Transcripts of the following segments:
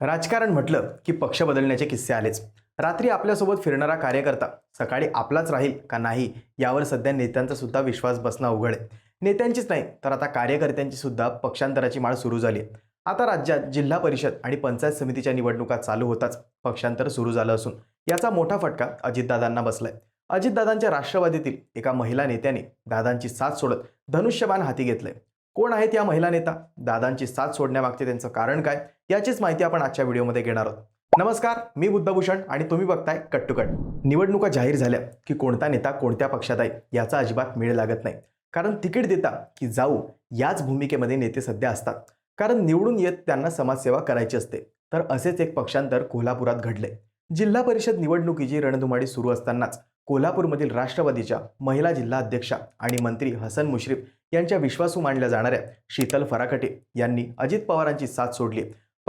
राजकारण म्हटलं की पक्ष बदलण्याचे किस्से आलेच. रात्री आपल्यासोबत फिरणारा कार्यकर्ता सकाळी आपलाच राहील का नाही यावर सध्या नेत्यांचा सुद्धा विश्वास बसणं अवघड आहे. नेत्यांचीच नाही तर आता कार्यकर्त्यांची सुद्धा पक्षांतराची माळ सुरू झाली. आहे आता राज्यात जिल्हा परिषद आणि पंचायत समितीच्या निवडणुका चालू होताच पक्षांतर सुरू झालं असून याचा मोठा फटका अजितदादांना बसलाय. अजितदादांच्या राष्ट्रवादीतील एका महिला नेत्याने दादांची साथ सोडत धनुष्यबाण हाती घेतलंय. कोण आहेत या महिला नेता? दादांची साथ सोडण्यामागचे त्यांचं कारण काय? याचीच माहिती आपण आजच्या व्हिडिओमध्ये घेणार आहोत. नमस्कार मी बुद्धभूषण आणि तुम्ही बघताय कट टू कट. निवडणुका जाहीर झाल्या की कोणता नेता कोणत्या पक्षात आहे याचा अजिबात मेळ लागत नाही. कारण तिकीट देता की जाऊ याच भूमिकेमध्ये नेते सध्या असतात. कारण निवडून येत त्यांना समाजसेवा करायची असते. तर असेच एक पक्षांतर कोल्हापुरात घडले. जिल्हा परिषद निवडणुकीची रणधुमाडी सुरू असतानाच कोल्हापूरमधील राष्ट्रवादीच्या महिला जिल्हा अध्यक्षा आणि मंत्री हसन मुश्रीफ यांच्या विश्वासू मानल्या जाणाऱ्या शीतल फराकटे यांनी अजित पवारांची साथ सोडली.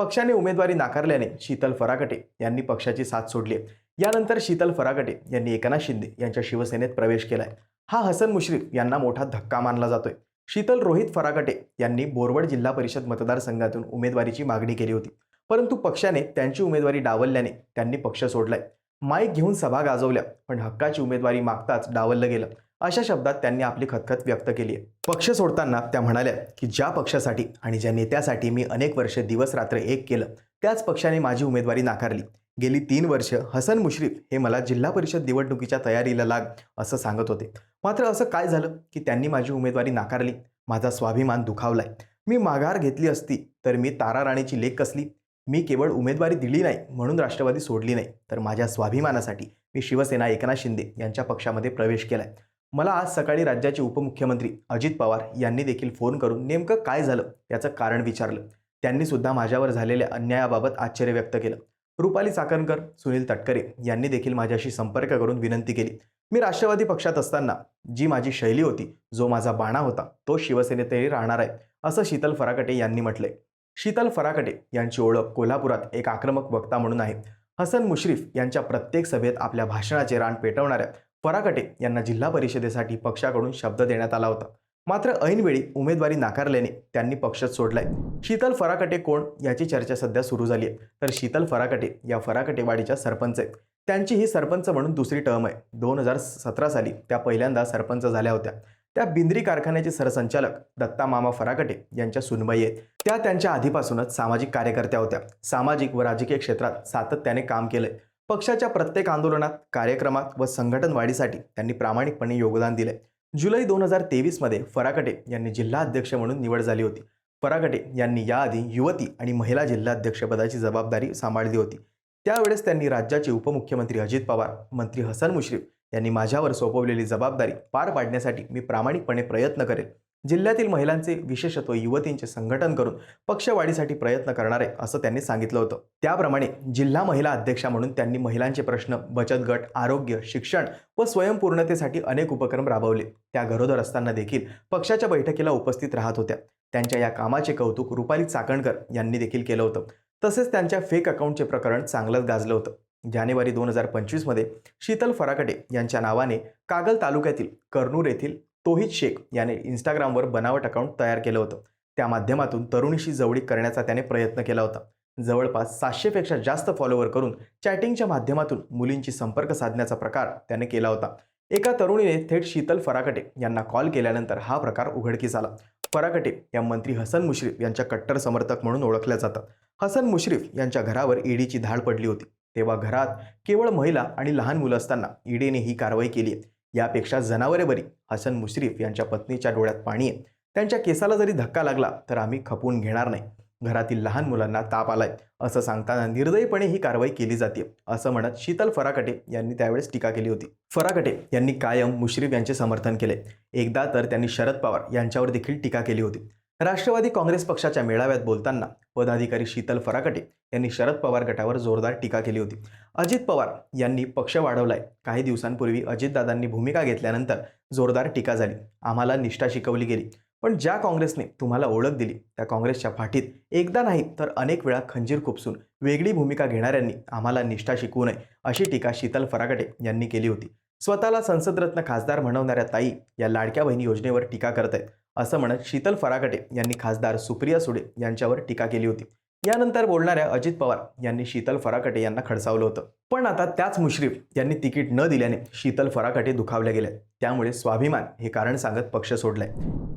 पक्षाने उमेदवारी नाकारल्याने शीतल फराकटे यांनी पक्षाची साथ सोडली यानंतर शीतल फराकटे यांनी एकनाथ शिंदे यांच्या शिवसेनेत प्रवेश केलाय. हा हसन मुश्रीफ यांना मोठा धक्का मानला जातोय. शीतल रोहित फराकटे यांनी बोरवड जिल्हा परिषद मतदारसंघातून उमेदवारीची मागणी केली होती. परंतु पक्षाने त्यांची उमेदवारी डावलल्याने त्यांनी पक्ष सोडलाय. माईक घेऊन सभा गाजवल्या पण हक्काची उमेदवारी मागताच डावललं गेलं. अशा शब्दात त्यांनी आपली खतखत व्यक्त केली. आहे पक्ष सोडताना त्या म्हणाल्या की ज्या पक्षासाठी आणि ज्या नेत्यासाठी मी अनेक वर्ष दिवस रात्र एक केलं त्याच पक्षाने माझी उमेदवारी नाकारली. गेली तीन वर्ष हसन मुश्रीफ हे मला जिल्हा परिषद निवडणुकीच्या तयारीला लाग असं सांगत होते. मात्र असं काय झालं की त्यांनी माझी उमेदवारी नाकारली? माझा स्वाभिमान दुखावलाय. मी माघार घेतली असती तर मी तारा राणीची लेख कसली? मी केवळ उमेदवारी दिली नाही म्हणून राष्ट्रवादी सोडली नाही तर माझ्या स्वाभिमानासाठी मी शिवसेना एकनाथ शिंदे यांच्या पक्षामध्ये प्रवेश केलाय. मला आज सकाळी राज्याचे उपमुख्यमंत्री अजित पवार यांनी देखील फोन करून नेमकं काय झालं याचं कारण विचारलं. त्यांनी सुद्धा माझ्यावर झालेल्या अन्यायाबाबत आश्चर्य व्यक्त केलं. रुपाली चाकणकर सुनील तटकरे यांनी देखील माझ्याशी संपर्क करून विनंती केली. मी राष्ट्रवादी पक्षात असताना जी माझी शैली होती जो माझा बाणा होता तो शिवसेनेतही राहणार आहे असं शीतल फराकटे यांनी म्हटलंय. शीतल फराकटे यांची ओळख कोल्हापुरात एक आक्रमक वक्ता म्हणून आहे. हसन मुश्रीफ यांच्या प्रत्येक सभेत आपल्या भाषणाचे रान पेटवणाऱ्या फराकटे यांना जिल्हा परिषदेसाठी पक्षाकडून शब्द देण्यात आला होता. मात्र ऐनवेळी उमेदवारी नाकारल्याने त्यांनी पक्षच सोडलाय. शीतल फराकटे कोण याची चर्चा सध्या सुरू झाली आहे. तर शीतल फराकटे या फराकटेवाडीच्या सरपंच आहेत. त्यांची ही सरपंच म्हणून दुसरी टर्म आहे. दोन हजार सतरा साली त्या पहिल्यांदा सरपंच झाल्या होत्या. त्या बिंद्री कारखान्याचे सरसंचालक दत्ता मामा फराकटे यांच्या सुनबाई आहेत. त्या त्यांच्या आधीपासूनच सामाजिक कार्यकर्त्या होत्या. सामाजिक व राजकीय क्षेत्रात सातत्याने काम केलंय. पक्षाच्या प्रत्येक आंदोलनात कार्यक्रमात व संघटन वाढीसाठी त्यांनी प्रामाणिकपणे योगदान दिले जुलै दोन हजार तेवीसमध्ये फराकटे यांनी जिल्हा अध्यक्ष म्हणून निवड झाली होती. फराकटे यांनी याआधी युवती आणि महिला जिल्हाध्यक्षपदाची जबाबदारी सांभाळली होती. त्यावेळेस त्यांनी राज्याचे उपमुख्यमंत्री अजित पवार मंत्री हसन मुश्रीफ यांनी माझ्यावर सोपवलेली जबाबदारी पार पाडण्यासाठी मी प्रामाणिकपणे प्रयत्न करेल. जिल्ह्यातील महिलांचे विशेषत्व युवतींचे संघटन करून पक्षवाढीसाठी प्रयत्न करणार आहे असं त्यांनी सांगितलं होतं. त्याप्रमाणे जिल्हा महिला अध्यक्षा म्हणून त्यांनी महिलांचे प्रश्न बचत गट आरोग्य शिक्षण व स्वयंपूर्णतेसाठी अनेक उपक्रम राबवले. त्या गरोदर असताना देखील पक्षाच्या बैठकीला उपस्थित राहत होत्या. त्यांच्या या कामाचे कौतुक रुपाली चाकणकर यांनी देखील केलं होतं. तसेच त्यांच्या फेक अकाउंटचे प्रकरण चांगलंच गाजलं होतं. जानेवारी दोन हजार पंचवीसमध्ये शीतल फराकटे यांच्या नावाने कागल तालुक्यातील कर्नूर येथील तोहित शेख याने इंस्टाग्रामवर बनावट अकाउंट तयार केलं होतं. त्या माध्यमातून तरुणीशी जवळीक करण्याचा त्याने प्रयत्न केला होता. जवळपास सातशेपेक्षा जास्त फॉलोवर करून चॅटिंगच्या माध्यमातून मुलींची संपर्क साधण्याचा प्रकार त्याने केला होता. एका तरुणीने थेट शीतल फराकटे यांना कॉल केल्यानंतर हा प्रकार उघडकीस आला. फराकटे या मंत्री हसन मुश्रीफ यांच्या कट्टर समर्थक म्हणून ओळखल्या जातात. हसन मुश्रीफ यांच्या घरावर ईडीची धाड पडली होती. तेव्हा घरात केवळ महिला आणि लहान मुलं असताना ईडीने ही कारवाई केली आहे. यापेक्षा जनावरे बरी. हसन मुश्रीफ यांच्या पत्नीच्या डोळ्यात पाणी आहे. त्यांच्या केसाला जरी धक्का लागला तर आम्ही खपवून घेणार नाही. घरातील लहान मुलांना ताप आलाय. असं सांगताना निर्दयीपणे ही कारवाई केली जाते असं म्हणत शीतल फराकटे यांनी त्यावेळेस टीका केली होती. फराकटे यांनी कायम मुश्रीफ यांचे समर्थन केले. एकदा तर त्यांनी शरद पवार यांच्यावर देखील टीका केली होती. राष्ट्रवादी काँग्रेस पक्षाच्या मेळाव्यात बोलताना पदाधिकारी शीतल फराकटे यांनी शरद पवार गटावर जोरदार टीका केली होती. अजित पवार यांनी पक्ष वाढवलाय. काही दिवसांपूर्वी अजितदादांनी भूमिका घेतल्यानंतर जोरदार टीका झाली. आम्हाला निष्ठा शिकवली गेली. पण ज्या काँग्रेसने तुम्हाला ओळख दिली त्या काँग्रेसच्या पाठीत एकदा नाही तर अनेक वेळा खंजीर खुपसून वेगळी भूमिका घेणाऱ्यांनी आम्हाला निष्ठा शिकवू नये अशी टीका शीतल फराकटे यांनी केली होती. स्वतःला संसदरत्न खासदार म्हणवणाऱ्या ताई या लाडक्या बहिणी योजनेवर टीका करत आहेत असं म्हणत शीतल फराकटे यांनी खासदार सुप्रिया सुडे यांच्यावर टीका केली होती. यानंतर बोलणाऱ्या अजित पवार यांनी शीतल फराकटे यांना खडसावलं होतं. पण आता त्याच मुश्रीफ यांनी तिकीट न दिल्याने शीतल फराकटे दुखावल्या गेल्या त्यामुळे स्वाभिमान हे कारण सांगत पक्ष सोडलाय.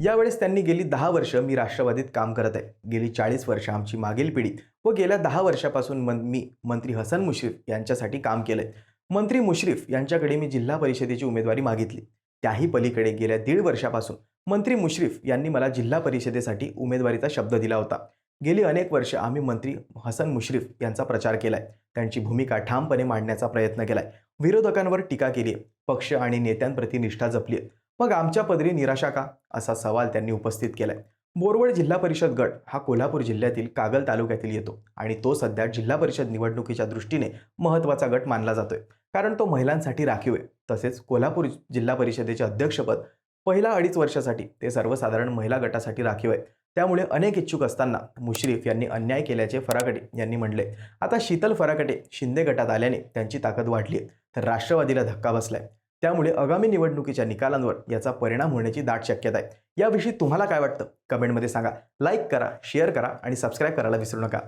यावेळेस त्यांनी गेली दहा वर्ष मी राष्ट्रवादीत काम करत आहे. गेली चाळीस वर्ष आमची मागील पिढी व गेल्या दहा वर्षापासून मन मी मंत्री हसन मुश्रीफ यांच्यासाठी काम केलंय. मंत्री मुश्रीफ यांच्याकडे मी जिल्हा परिषदेची उमेदवारी मागितली. त्याही पलीकडे गेल्या दीड वर्षापासून मंत्री मुश्रीफ यांनी मला जिल्हा परिषदेसाठी उमेदवारीचा शब्द दिला होता. गेली अनेक वर्ष आम्ही मंत्री हसन मुश्रीफ यांचा प्रचार केलाय. त्यांची भूमिका ठामपणे मांडण्याचा प्रयत्न केलाय. विरोधकांवर टीका केली पक्ष आणि नेत्यांप्रती निष्ठा जपली आहे. मग आमच्या पदरी निराशा का? असा सवाल त्यांनी उपस्थित केलाय. बोरवड जिल्हा परिषद गट हा कोल्हापूर जिल्ह्यातील कागल तालुक्यातील येतो आणि तो सध्या जिल्हा परिषद निवडणुकीच्या दृष्टीने महत्त्वाचा गट मानला जातोय. कारण तो महिलांसाठी राखीव आहे. तसेच कोल्हापूर जिल्हा परिषदेचे अध्यक्षपद पहिल्या अडीच वर्षासाठी ते सर्वसाधारण महिला गटासाठी राखीव आहे त्यामुळे अनेक इच्छुक असताना मुश्रीफ यांनी अन्याय केल्याचे फराकटे यांनी म्हणले आता शीतल फराकटे शिंदे गटात आल्याने त्यांची ताकद वाढली आहे तर राष्ट्रवादीला धक्का बसलाय. त्यामुळे आगामी निवडणुकीच्या निकालांवर याचा परिणाम होण्याची दाट शक्यता आहे. याविषयी तुम्हाला काय वाटतं? कमेंटमध्ये सांगा. लाईक करा शेअर करा आणि सबस्क्राईब करायला विसरू नका.